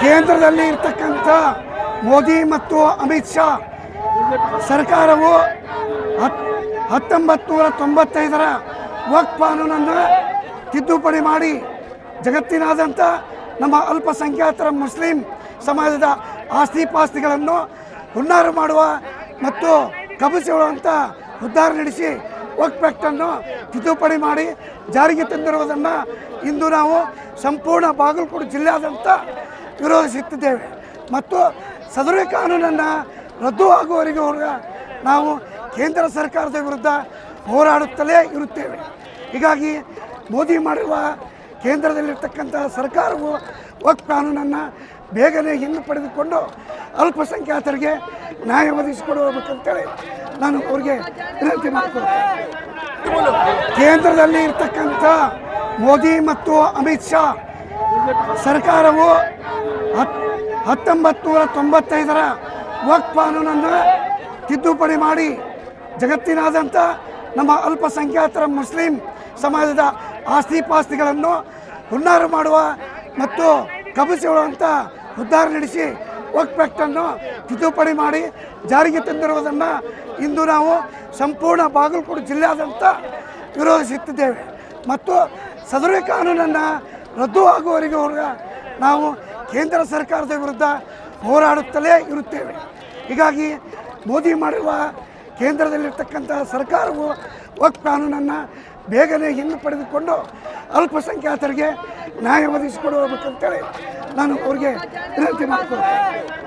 ಕೇಂದ್ರದಲ್ಲಿ ಇರ್ತಕ್ಕಂಥ ಮೋದಿ ಮತ್ತು ಅಮಿತ್ ಶಾ ಸರ್ಕಾರವು ಹತ್ ಹತ್ತೊಂಬತ್ತು ನೂರ ತೊಂಬತ್ತೈದರ ವಕ್ ಕಾನೂನನ್ನು ತಿದ್ದುಪಡಿ ಮಾಡಿ ಜಗತ್ತಿನಾದಂಥ ನಮ್ಮ ಅಲ್ಪಸಂಖ್ಯಾತರ ಮುಸ್ಲಿಂ ಸಮಾಜದ ಆಸ್ತಿ ಪಾಸ್ತಿಗಳನ್ನು ಮಾಡುವ ಮತ್ತು ಕಬಳಿಸಿಕೊಳ್ಳುವಂಥ ಉದ್ಧಾರ ನಡೆಸಿ ವಕ್ ತಿದ್ದುಪಡಿ ಮಾಡಿ ಜಾರಿಗೆ ತಂದಿರುವುದನ್ನು ಇಂದು ನಾವು ಸಂಪೂರ್ಣ ಬಾಗಲಕೋಟೆ ಜಿಲ್ಲೆಯಾದ್ಯಂತ ವಿರೋಧಿಸುತ್ತಿದ್ದೇವೆ. ಮತ್ತು ಸದರಿ ಕಾನೂನನ್ನು ರದ್ದು ಆಗುವವರೆಗೂ ನಾವು ಕೇಂದ್ರ ಸರ್ಕಾರದ ವಿರುದ್ಧ ಹೋರಾಡುತ್ತಲೇ ಇರುತ್ತೇವೆ. ಹೀಗಾಗಿ ಮೋದಿ ಮಾಡಿರುವ ಕೇಂದ್ರದಲ್ಲಿರ್ತಕ್ಕಂಥ ಸರ್ಕಾರವು ವಕ್ ಕಾನೂನನ್ನು ಬೇಗನೆ ಹಿಂದೆ ಪಡೆದುಕೊಂಡು ಅಲ್ಪಸಂಖ್ಯಾತರಿಗೆ ನ್ಯಾಯ ಒದಗಿಸಿಕೊಡಬೇಕಂತೇಳಿ ನಾನು ಅವ್ರಿಗೆ ವಿನಂತಿ ಮಾಡಿಕೊಡ್ತೇನೆ ಕೇಂದ್ರದಲ್ಲಿ ಇರ್ತಕ್ಕಂಥ ಮೋದಿ ಮತ್ತು ಅಮಿತ್ ಶಾ ಸರ್ಕಾರವು ಹತ್ ಹತ್ತೊಂಬತ್ತು ನೂರ ತೊಂಬತ್ತೈದರ ವಕ್ ಕಾನೂನನ್ನು ತಿದ್ದುಪಡಿ ಮಾಡಿ ಜಗತ್ತಿನಾದ್ಯಂತ ನಮ್ಮ ಅಲ್ಪಸಂಖ್ಯಾತರ ಮುಸ್ಲಿಂ ಸಮಾಜದ ಆಸ್ತಿ ಪಾಸ್ತಿಗಳನ್ನು ಹುನ್ನಾರು ಮಾಡುವ ಮತ್ತು ಕಬಳಿಸಿಕೊಳ್ಳುವಂಥ ಉದ್ಧಾರ ನಡೆಸಿ ಅನ್ನು ತಿದ್ದುಪಡಿ ಮಾಡಿ ಜಾರಿಗೆ ತಂದಿರುವುದನ್ನು ಇಂದು ನಾವು ಸಂಪೂರ್ಣ ಬಾಗಲಕೋಟೆ ಜಿಲ್ಲೆಯಾದಂಥ ವಿರೋಧಿಸುತ್ತಿದ್ದೇವೆ. ಮತ್ತು ಸದರಿ ಕಾನೂನನ್ನು ರದ್ದು ಆಗುವವರೆಗೂ ನಾವು ಕೇಂದ್ರ ಸರ್ಕಾರದ ವಿರುದ್ಧ ಹೋರಾಡುತ್ತಲೇ ಇರುತ್ತೇವೆ. ಹೀಗಾಗಿ ಮೋದಿ ಮಾಡಿರುವ ಕೇಂದ್ರದಲ್ಲಿರ್ತಕ್ಕಂಥ ಸರ್ಕಾರವು ವಕ್ ಕಾನೂನನ್ನು ಬೇಗನೆ ಹಿಂದೆ ಪಡೆದುಕೊಂಡು ಅಲ್ಪಸಂಖ್ಯಾತರಿಗೆ ನ್ಯಾಯ ಒದಗಿಸಿಕೊಡಬೇಕಂತೇಳಿ ನಾನು ಅವರಿಗೆ ವಿನಂತಿ ಮಾಡಿಕೊಳ್ತೇನೆ.